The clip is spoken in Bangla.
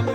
আমি